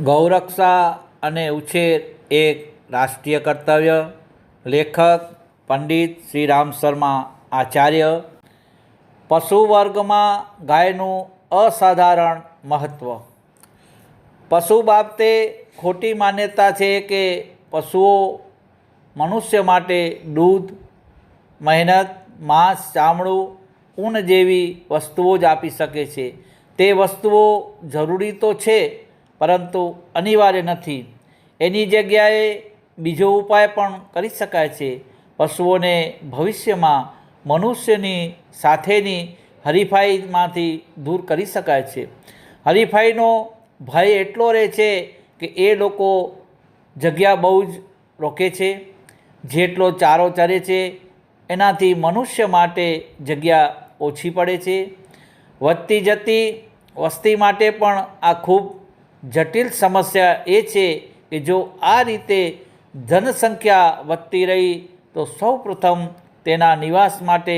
ગૌરક્ષા અને ઉછેર એક રાષ્ટ્રીય કર્તવ્ય. લેખક પંડિત શ્રી રામ શર્મા આચાર્ય. પશુ વર્ગમાં ગાયનું અસાધારણ મહત્ત્વ પશુ બાબતે ખોટી માન્યતા છે કે પશુઓ મનુષ્ય માટે દૂધ, મહેનત, માંસ, ચામડું, ઊન જેવી વસ્તુઓ જ આપી શકે છે. તે વસ્તુઓ જરૂરી તો છે પરંતુ અનિવાર્ય નથી. એની જગ્યાએ બીજો ઉપાય પણ કરી શકાય છે. પશુઓને ભવિષ્યમાં મનુષ્યની સાથેની હરીફાઈમાંથી દૂર કરી શકાય છે. હરીફાઈનો ભય એટલો રહે છે કે એ લોકો જગ્યા બહુ જ રોકે છે. જેટલો ચારો ચરે છે, એનાથી મનુષ્ય માટે જગ્યા ઓછી પડે છે. વધતી જતી વસ્તી માટે પણ આ ખૂબ જટિલ સમસ્યા એ છે કે જો આ રીતે જનસંખ્યા વધતી રહી, તો સૌપ્રથમ તેના નિવાસ માટે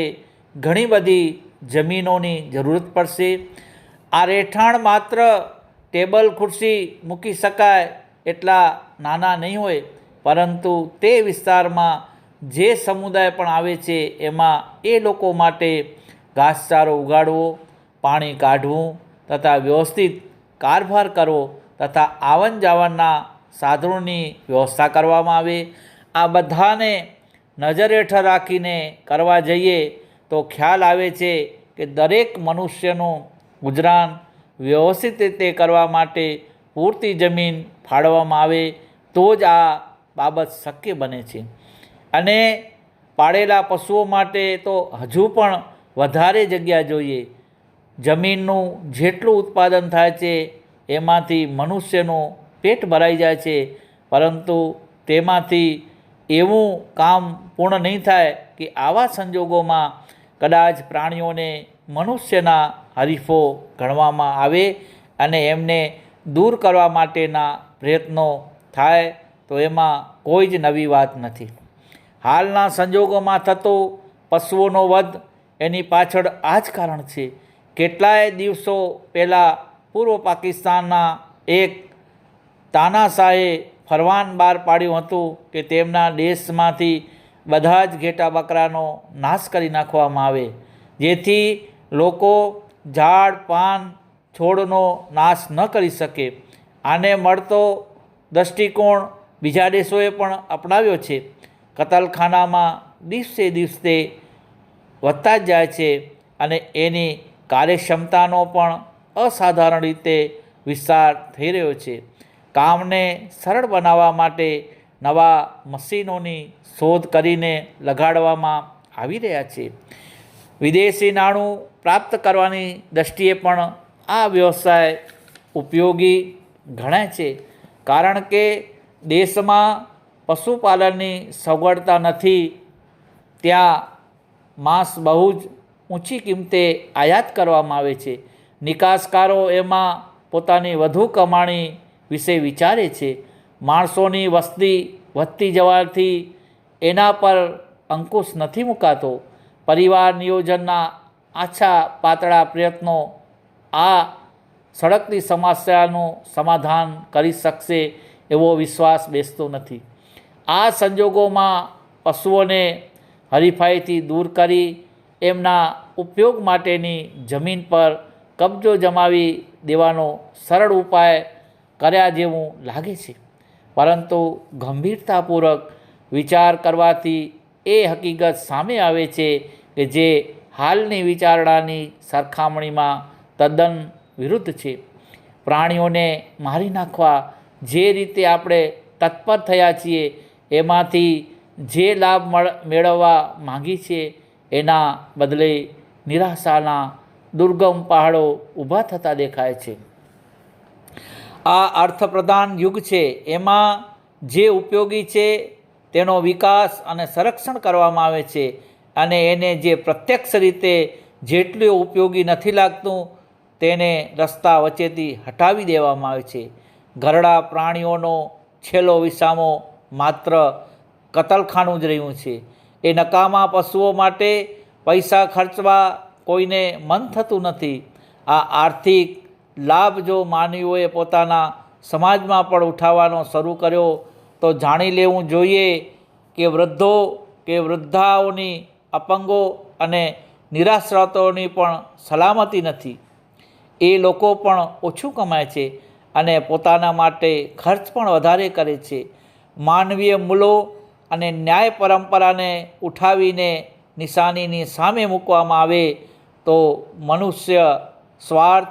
ઘણી બધી જમીનોની જરૂરત પડશે. આ રહેઠાણ માત્ર ટેબલ, ખુરશી મૂકી શકાય એટલા નાના નહીં હોય, પરંતુ તે વિસ્તારમાં જે સમુદાય પણ આવે છે, એમાં એ લોકો માટે ઘાસચારો ઉગાડવો, પાણી કાઢવું તથા વ્યવસ્થિત કારભાર કરવો તથા આવન જાવનના સાધનોની વ્યવસ્થા કરવામાં આવે. આ બધાને નજર હેઠળ રાખીને કરવા જઈએ તો ખ્યાલ આવે છે કે દરેક મનુષ્યનું ગુજરાન વ્યવસ્થિત રીતે કરવા માટે પૂરતી જમીન ફાળવવામાં આવે તો જ આ બાબત શક્ય બને છે. અને પાળેલા પશુઓ માટે તો હજુ પણ વધારે જગ્યા જોઈએ. જમીનનું જેટલું ઉત્પાદન થાય છે એમાંથી મનુષ્યનું પેટ ભરાઈ જાય છે. પરંતુ તેમાંથી એવું કામ પૂર્ણ નહીં થાય કે આવા સંજોગોમાં કદાચ પ્રાણીઓને મનુષ્યના હરીફો ગણવામાં આવે અને એમને દૂર કરવા માટેના પ્રયત્નો થાય તો એમાં કોઈ જ નવી વાત નથી. હાલના સંજોગોમાં થતો પશુઓનો વધ એની પાછળ આ જ કારણ છે. કેટલાય દિવસો પહેલાં પૂર્વ પાકિસ્તાનના એક તાનાશાહે ફરવાન બહાર પાડ્યું હતું કે તેમના દેશમાંથી બધા જ ઘેટા બકરાનો નાશ કરી નાખવામાં આવે, જેથી લોકો ઝાડ, પાન, છોડનો નાશ ન કરી શકે. આને મળતો દૃષ્ટિકોણ બીજા દેશોએ પણ અપનાવ્યો છે. કતલખાનામાં દિવસે દિવસે વધતા જ જાય છે અને એની કાર્યક્ષમતાનો પણ અસાધારણ રીતે વિસ્તાર થઈ રહ્યો છે. કામને સરળ બનાવવા માટે નવા મશીનોની શોધ કરીને લગાડવામાં આવી રહ્યા છે. વિદેશી નાણું પ્રાપ્ત કરવાની દૃષ્ટિએ પણ આ વ્યવસાય ઉપયોગી ગણાય છે. કારણ કે દેશમાં પશુપાલનની સગવડતા નથી, ત્યાં માંસ બહુ જ ઊંચી કિંમતે આયાત કરવામાં આવે છે. નિકાસકારો એમાં પોતાની વધુ કમાણી વિશે વિચારે છે. માણસોની વસ્તી વધતી જવાથી એના પર અંકુશ નથી મુકાતો. પરિવાર નિયોજનના આછા પાતળા પ્રયત્નો આ સળગતી સમસ્યાનું સમાધાન કરી શકશે એવો વિશ્વાસ બેસતો નથી. આ સંજોગોમાં પશુઓને હરીફાઈથી દૂર કરી એમના ઉપયોગ માટેની જમીન પર કબજો જમાવી દેવાનો સરળ ઉપાય કર્યા જેવું લાગે છે. પરંતુ ગંભીરતાપૂર્વક વિચાર કરવાથી એ હકીકત સામે આવે છે કે જે હાલની વિચારણાની સરખામણીમાં તદ્દન વિરુદ્ધ છે. પ્રાણીઓને મારી નાખવા જે રીતે આપણે તત્પર થયા છીએ, એમાંથી જે લાભ મળ, મેળવવા માંગી છે, એના બદલે નિરાશાના દુર્ગમ પહાડો ઊભા થતા દેખાય છે. આ અર્થપ્રધાન યુગ છે. એમાં જે ઉપયોગી છે તેનો વિકાસ અને સંરક્ષણ કરવામાં આવે છે અને એને જે પ્રત્યક્ષ રીતે જેટલું ઉપયોગી નથી લાગતું તેને રસ્તા વચ્ચેથી હટાવી દેવામાં આવે છે. ઘરડા પ્રાણીઓનો છેલ્લો વિસામો માત્ર કતલખાનું જ રહ્યું છે. એ નકામા પશુઓ માટે પૈસા ખર્ચવા કોઈને મન થતું નથી. આ આર્થિક લાભ જો માનવીઓએ પોતાના સમાજમાં પણ ઉઠાવવાનો શરૂ કર્યો, તો જાણી લેવું જોઈએ કે વૃદ્ધો કે વૃદ્ધાઓની અપંગો અને નિરાશ્રતોની પણ સલામતી નથી. એ લોકો પણ ઓછું કમાય છે અને પોતાના માટે ખર્ચ પણ વધારે કરે છે. માનવીય મૂલો અને ન્યાય પરંપરાને ઉઠાવીને નિશાનીની સામે મૂકવામાં આવે તો મનુષ્ય સ્વાર્થ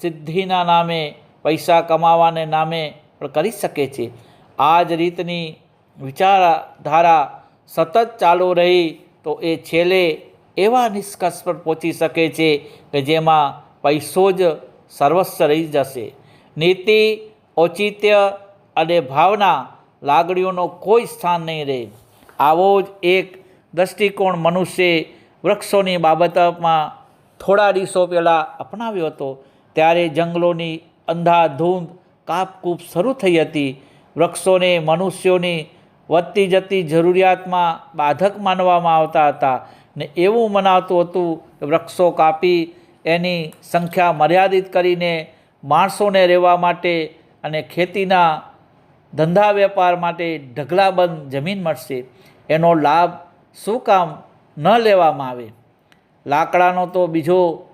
સિદ્ધિના નામે, પૈસા કમાવાને નામે પણ કરી શકે છે. આ જ રીતની વિચારધારા સતત ચાલુ રહી તો એ છેલ્લે એવા નિષ્કર્ષ પર પહોંચી શકે છે કે જેમાં પૈસો જ સર્વસ્વ રહી જશે. નીતિ, ઔચિત્ય અને ભાવના લાગણીઓનો કોઈ સ્થાન નહીં રહે. આવો જ એક દૃષ્ટિકોણ મનુષ્યે વૃક્ષોની બાબતમાં થોડા દિવસો પહેલાં અપનાવ્યો હતો. ત્યારે જંગલોની અંધાધૂંધ, કાપકૂપ શરૂ થઈ હતી. વૃક્ષોને, મનુષ્યોની વધતી જતી જરૂરિયાતમાં બાધક માનવામાં આવતા હતા ને એવું મનાતું હતું કે વૃક્ષો કાપી એની સંખ્યા મર્યાદિત કરીને માણસોને રહેવા માટે અને ખેતીના ધંધા વેપાર માટે ઢગલાબંધ જમીન મળશે. એનો લાભ શું કામ ન લેવામાં આવે? લાકડાનો તો બીજો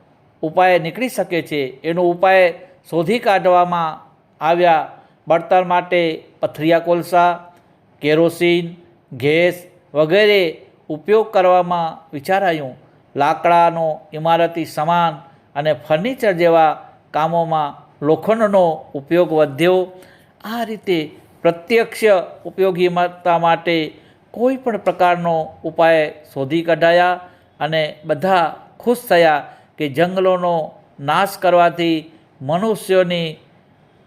ઉપાય નીકળી શકે છે. એનો ઉપાય શોધી કાઢવામાં આવ્યા. બળતણ માટે પથરિયા કોલસા, કેરોસીન, ગેસ વગેરે ઉપયોગ કરવામાં વિચારાયું. લાકડાનો ઇમારતી સામાન અને ફર્નિચર જેવા કામોમાં લોખંડનો ઉપયોગ વધ્યો. આ રીતે પ્રત્યક્ષ ઉપયોગીતા માટે કોઈ પણ પ્રકારનો ઉપાય શોધી કઢાયા. અને બધા ખુશ થયા કે જંગલોનો નાશ કરવાથી મનુષ્યોની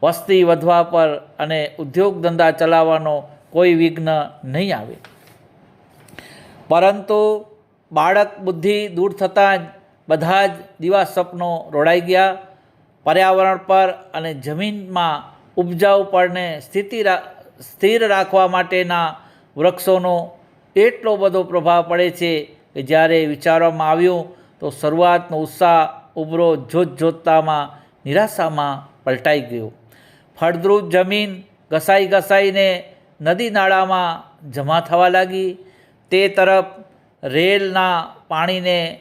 વસ્તી વધવા પર અને ઉદ્યોગ ધંધા ચલાવવાનો કોઈ વિઘ્ન નહીં આવે. પરંતુ બાળક બુદ્ધિ દૂર થતાં જ બધા જ દિવા સપનો રોડાઈ ગયા. પર્યાવરણ પર અને જમીનમાં ઉપજાઉ પરને સ્થિતિ સ્થિર રાખવા માટેના વૃક્ષોનો એટલો બધો પ્રભાવ પડે છે કે જ્યારે વિચારવામાં આવ્યું, તો શરૂઆતનો ઉત્સાહ ઉભરો જોત જોતતામાં નિરાશામાં પલટાઈ ગયો. ફળદ્રુપ જમીન ઘસાઈ ઘસાઈને નદી નાળામાં જમા થવા લાગી. તે તરફ રેલના પાણીને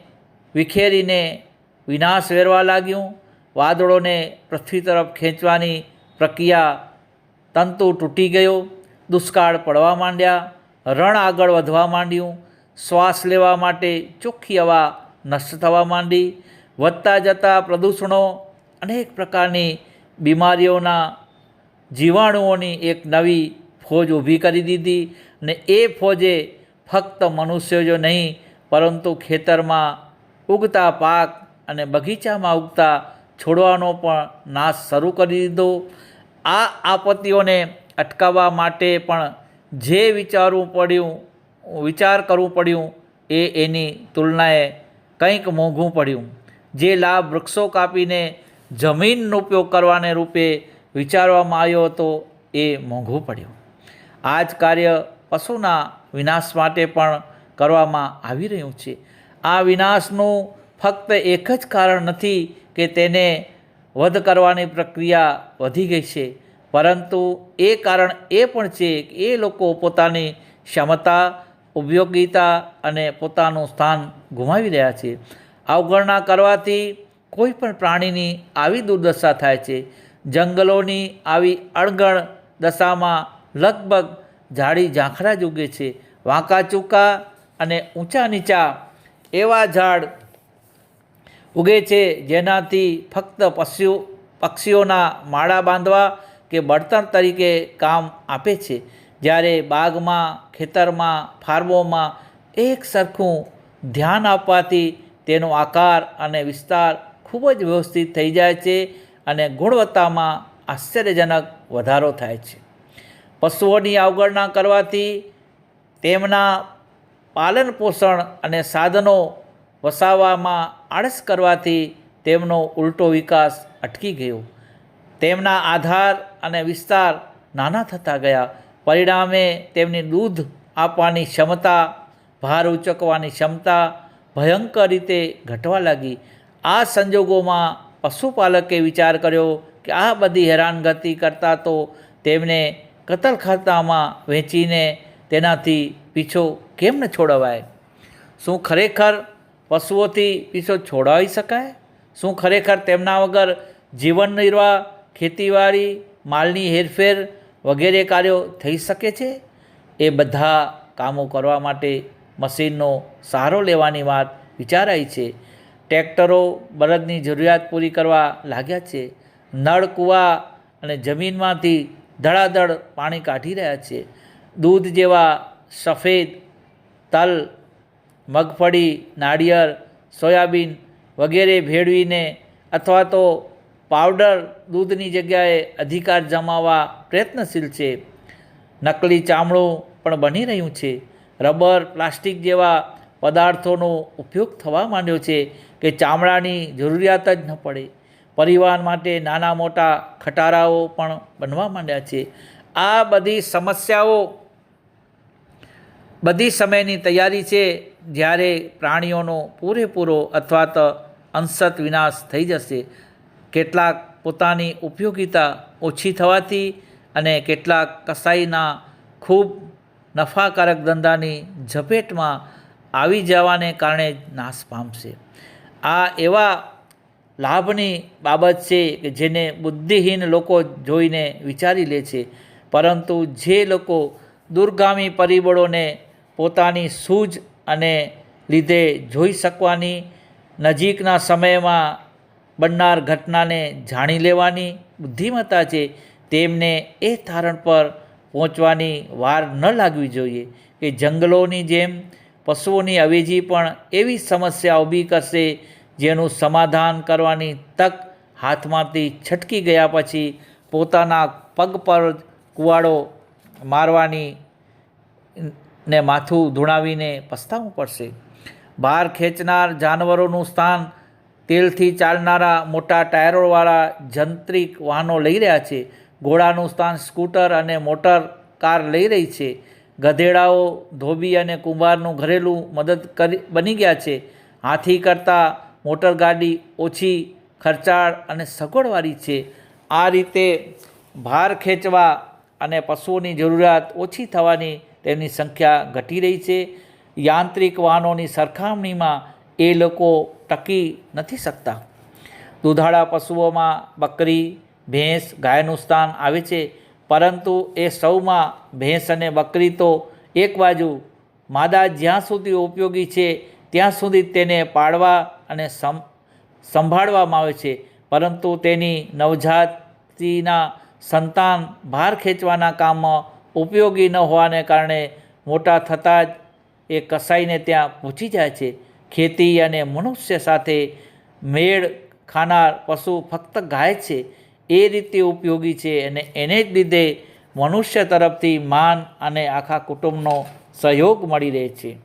વિખેરીને વિનાશ વેરવા લાગ્યું. વાદળોને પૃથ્વી તરફ ખેંચવાની પ્રક્રિયા તંતુ તૂટી ગયો. દુષ્કાળ પડવા માંડ્યા. રણ આગળ વધવા માંડ્યું. શ્વાસ લેવા માટે ચોખ્ખી હવા નષ્ટ થવા માંડી, વધતા જતા પ્રદૂષણો, અનેક પ્રકારની બીમારીઓના જીવાણુઓની એક નવી ફોજ ઊભી કરી દીધી ને એ ફોજે ફક્ત મનુષ્યો જ નહીં, પરંતુ ખેતરમાં ઉગતા પાક અને બગીચામાં ઉગતા છોડવાનો પણ નાશ શરૂ કરી દીધો. આ આપત્તિઓને અટકાવવા માટે પણ જે વિચારવું પડ્યું વિચાર કરવું પડ્યું, એ એની તુલનાએ કંઈક મોંઘું પડ્યું. જે લાભ વૃક્ષો કાપીને જમીનનો ઉપયોગ કરવાને રૂપે વિચારવામાં આવ્યો હતો, એ મોંઘું પડ્યું. આ જ કાર્ય પશુના વિનાશ માટે પણ કરવામાં આવી રહ્યું છે. આ વિનાશનું ફક્ત એક જ કારણ નથી કે તેને વધ કરવાની પ્રક્રિયા વધી ગઈ છે, પરંતુ એ કારણ એ પણ છે કે એ લોકો પોતાની ક્ષમતા ઉપયોગિતા અને પોતાનું સ્થાન ગુમાવી રહ્યા છે. અવગણના કરવાથી કોઈ પણ પ્રાણીની આવી દુર્દશા થાય છે. જંગલોની આવી અણગણ દશામાં લગભગ ઝાડી ઝાંખરા જ ઉગે છે. વાંકા ચૂકા અને ઊંચા નીચા એવા ઝાડ ઉગે છે જેનાથી ફક્ત પશુ, પક્ષીઓના માળા બાંધવા કે બળતણ તરીકે કામ આપે છે. જ્યારે બાગમાં, ખેતરમાં, ફાર્મોમાં એક સરખું ધ્યાન આપવાથી તેનો આકાર અને વિસ્તાર ખૂબ જ વ્યવસ્થિત થઈ જાય છે અને ગુણવત્તામાં આશ્ચર્યજનક વધારો થાય છે. પશુઓની અવગણના કરવાથી તેમના પાલન પોષણ અને સાધનો વસાવવામાં આળસ કરવાથી તેમનો ઉલટો વિકાસ અટકી ગયો. તેમના આધાર અને વિસ્તાર નાના થતા ગયા. પરિણામે તેમની દૂધ આપવાની ક્ષમતા, ભાર ઉચકવાની ક્ષમતા ભયંકર રીતે ઘટવા લાગી. આ સંજોગોમાં પશુપાલકે વિચાર કર્યો કે આ બધી હેરાનગતિ કરતાં તો તેમને કતલખાતામાં વેચીને તેનાથી પીછો કેમ ન છોડવાય? શું ખરેખર પશુઓથી પીછો છોડાવી શકાય? શું ખરેખર તેમના વગર જીવન નિર્વાહ, ખેતીવાડી, માલની હેરફેર વગેરે કાર્યો થઈ શકે છે? એ બધા કામો કરવા માટે મશીનનો સહારો લેવાની વાત વિચારાઈ છે. ટ્રેક્ટરો બળદની જરૂરિયાત પૂરી કરવા લાગ્યા છે. નળ, કૂવા અને જમીનમાંથી ધડાધડ પાણી કાઢી રહ્યા છે. દૂધ જેવા સફેદ તલ, મગફળી, નાળિયેર, સોયાબીન વગેરે ભેળવીને અથવા તો પાવડર દૂધની જગ્યાએ અધિકાર જમાવવા પ્રયત્નશીલ છે. નકલી ચામડું પણ બની રહ્યું છે. રબર, પ્લાસ્ટિક જેવા પદાર્થોનો ઉપયોગ થવા માંડ્યો છે કે ચામડાની જરૂરિયાત જ ન પડે. પરિવહન માટે નાના મોટા ખટારાઓ પણ બનવા માંડ્યા છે. આ બધી સમસ્યાઓ બધી સમયની તૈયારી છે જ્યારે પ્રાણીઓનો પૂરેપૂરો અથવા તો અંશત વિનાશ થઈ જશે. કેટલાક પોતાની ઉપયોગિતા ઓછી થવાથી અને કેટલાક કસાઈના ખૂબ નફાકારક ધંધાની ઝપેટમાં આવી જવાને કારણે નાશ પામશે. આ એવા લાભની બાબત છે કે જેને બુદ્ધિહીન લોકો જોઈને વિચારી લે છે. પરંતુ જે લોકો દૂરગામી પરિબળોને પોતાની સૂઝ અને લીધે જોઈ શકવાની નજીકના સમયમાં બનનાર ઘટનાને જાણી લેવાની બુદ્ધિમત્તા છે, તેમને એ તારણ પર પહોંચવાની વાર ન લાગવી જોઈએ કે જંગલોની જેમ પશુઓની અવેજી પણ એવી સમસ્યા ઊભી કરશે જેનું સમાધાન કરવાની તક હાથમાંથી છટકી ગયા પછી પોતાના પગ પર કુવાડો મારવાની ને માથું ધૂણાવીને પસ્તાવવું પડશે. બહાર ખેંચનાર જાનવરોનું સ્થાન તેલથી ચાલનારા મોટા ટાયરોવાળા જંત્રિક વાહનો લઈ રહ્યા છે. ઘોડાનું સ્થાન સ્કૂટર અને મોટર કાર લઈ રહી છે. ગધેડાઓ, ધોબી અને કુંભારનું ઘરેલું મદદ કરી, બની ગયા છે. હાથી કરતાં મોટરગાડી ઓછી ખર્ચાળ અને સગવડવાળી છે. આ રીતે ભાર ખેંચવા અને પશુઓની જરૂરિયાત ઓછી થવાની તેમની સંખ્યા ઘટી રહી છે. યાંત્રિક વાહનોની સરખામણીમાં એ લોકો ટકી નથી શકતા. દુધાળા પશુઓમાં બકરી, ભેંસ, ગાયનું સ્થાન આવે છે, પરંતુ એ સૌમાં ભેંસ અને બકરી તો એક બાજુ માદા જ્યાં સુધી ઉપયોગી છે, ત્યાં સુધી તેને પાળવા અને સંભાળવામાં આવે છે. પરંતુ તેની નવજાતિના સંતાન ભાર ખેંચવાના કામમાં ઉપયોગી ન હોવાને કારણે મોટા થતાં જ એ કસાઈને ત્યાં પહોંચી જાય છે. ખેતી અને મનુષ્ય સાથે મેળ ખાનાર પશુ ફક્ત ગાય છે, એ રીતે ઉપયોગી છે અને એને જ લીધે મનુષ્ય તરફથી માન અને આખા કુટુંબનો સહયોગ મળી રહે છે.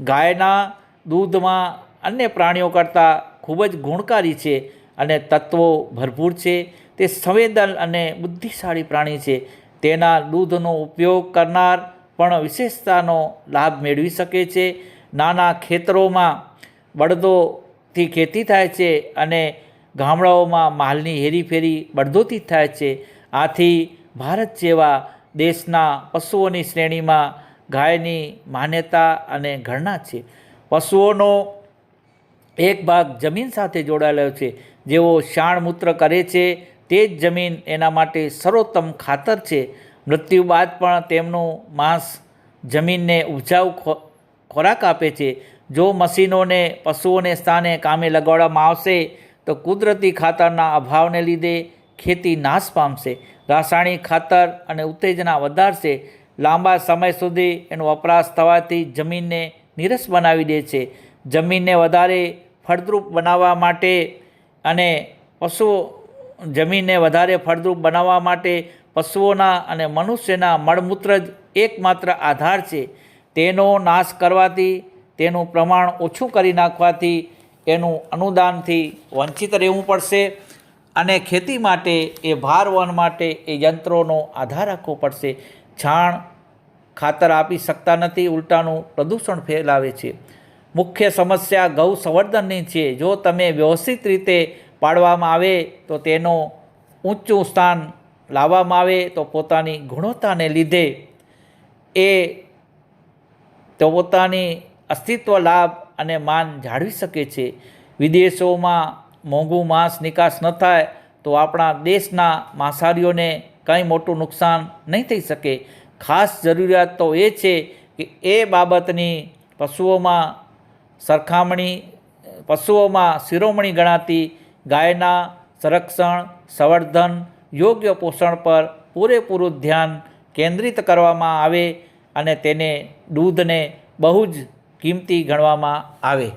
ગાયના દૂધમાં અન્ય પ્રાણીઓ કરતાં ખૂબ જ ગુણકારી છે અને તત્વો ભરપૂર છે. તે સંવેદન અને બુદ્ધિશાળી પ્રાણી છે. તેના દૂધનો ઉપયોગ કરનાર પણ વિશેષતાનો લાભ મેળવી શકે છે. નાના ખેતરોમાં બળદોથી ખેતી થાય છે અને ગામડાઓમાં માલની હેરીફેરી બળદોથી થાય છે. આથી ભારત જેવા દેશના પશુઓની શ્રેણીમાં ગાયની માન્યતા અને ગણના છે. પશુઓનો એક ભાગ જમીન સાથે જોડાયેલો છે. જેઓ શાણ મૂત્ર કરે છે, તે જ જમીન એના માટે સર્વોત્તમ ખાતર છે. મૃત્યુ બાદ પણ તેમનું માંસ જમીનને ઉપજાઉ ખોરાક આપે છે. જો મશીનોને, પશુઓને સ્થાને કામે લગાડવામાં આવશે, તો કુદરતી ખાતરના અભાવને લીધે ખેતી નાશ પામશે. રાસાયણિક ખાતર અને ઉત્તેજના વધારશે. લાંબા સમય સુધી એનો વપરાશ થવાથી જમીનને નીરસ બનાવી દે છે. જમીનને વધારે ફળદ્રુપ બનાવવા માટે અને પશુઓ જમીનને વધારે ફળદ્રુપ બનાવવા માટે પશુઓના અને મનુષ્યના મળમૂત્ર જ એકમાત્ર આધાર છે. તેનો નાશ કરવાથી, તેનું પ્રમાણ ઓછું કરી નાખવાથી એનું અનુદાનથી વંચિત રહેવું પડશે અને ખેતી માટે એ ભાર વહન માટે એ યંત્રોનો આધાર રાખવો પડશે. છાણ ખાતર આપી શકતા નથી, ઉલટાનું પ્રદૂષણ ફેલાવે છે. મુખ્ય સમસ્યા ગૌ સંવર્ધનની છે. જો તમે વ્યવસ્થિત રીતે પાડવામાં આવે તો તેનો ઊંચું સ્થાન લાવવામાં આવે તો પોતાની ગુણવત્તાને લીધે એ તો પોતાની અસ્તિત્વ, લાભ અને માન જાળવી શકે છે. વિદેશોમાં મોંઘું માંસ નિકાસ ન થાય તો આપણા દેશના માંસાહારીઓને કંઈ મોટું નુકસાન નહીં થઈ શકે. ખાસ જરૂરિયાત તો એ છે કે એ બાબતની પશુઓમાં સરખામણી, પશુઓમાં શિરોમણી ગણાતી ગાયના સંરક્ષણ, સંવર્ધન, યોગ્ય પોષણ પર પૂરેપૂરું ધ્યાન કેન્દ્રિત કરવામાં આવે અને તેને દૂધને બહુ જ કિંમતી ગણવામાં આવે.